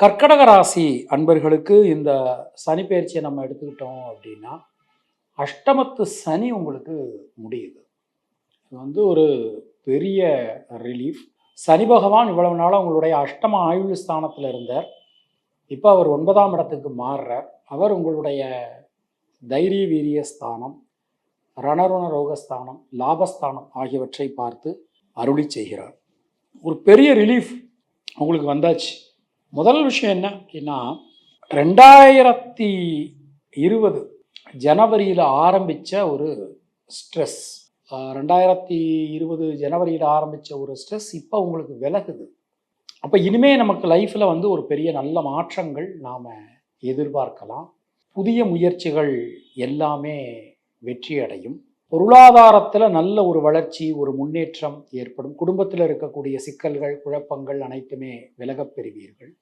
கர்க்கடக ராசி அன்பர்களுக்கு இந்த சனி பயிற்சியை நம்ம எடுத்துக்கிட்டோம் அப்படின்னா அஷ்டமத்து சனி உங்களுக்கு முடியுது. இது வந்து ஒரு பெரிய ரிலீஃப் சனி பகவான் இவ்வளவு நாளாக உங்களுடைய அஷ்டம ஆயுள் ஸ்தானத்தில் இருந்தார். இப்போ அவர் ஒன்பதாம் இடத்துக்கு மாறுறார். அவர் உங்களுடைய தைரிய வீரிய ஸ்தானம் ரணருண ரோகஸ்தானம் லாபஸ்தானம் ஆகியவற்றை பார்த்து அருளி செய்கிறார். ஒரு பெரிய ரிலீஃப் உங்களுக்கு வந்தாச்சு. முதல் விஷயம் என்ன அப்படின்னா ரெண்டாயிரத்தி இருபது ஜனவரியில் ஆரம்பித்த ஒரு ஸ்ட்ரெஸ் ரெண்டாயிரத்தி இருபது ஜனவரியில் ஆரம்பித்த ஒரு ஸ்ட்ரெஸ் இப்போ உங்களுக்கு விலகுது. அப்போ இனிமே நமக்கு லைஃப்பில் வந்து ஒரு பெரிய நல்ல மாற்றங்கள் நாம் எதிர்பார்க்கலாம். புதிய முயற்சிகள் எல்லாமே வெற்றி அடையும் பொருளாதாரத்தில் நல்ல ஒரு வளர்ச்சி ஒரு முன்னேற்றம் ஏற்படும். குடும்பத்தில் இருக்கக்கூடிய சிக்கல்கள் குழப்பங்கள் அனைத்துமே விலகப் பெறுவீர்கள்.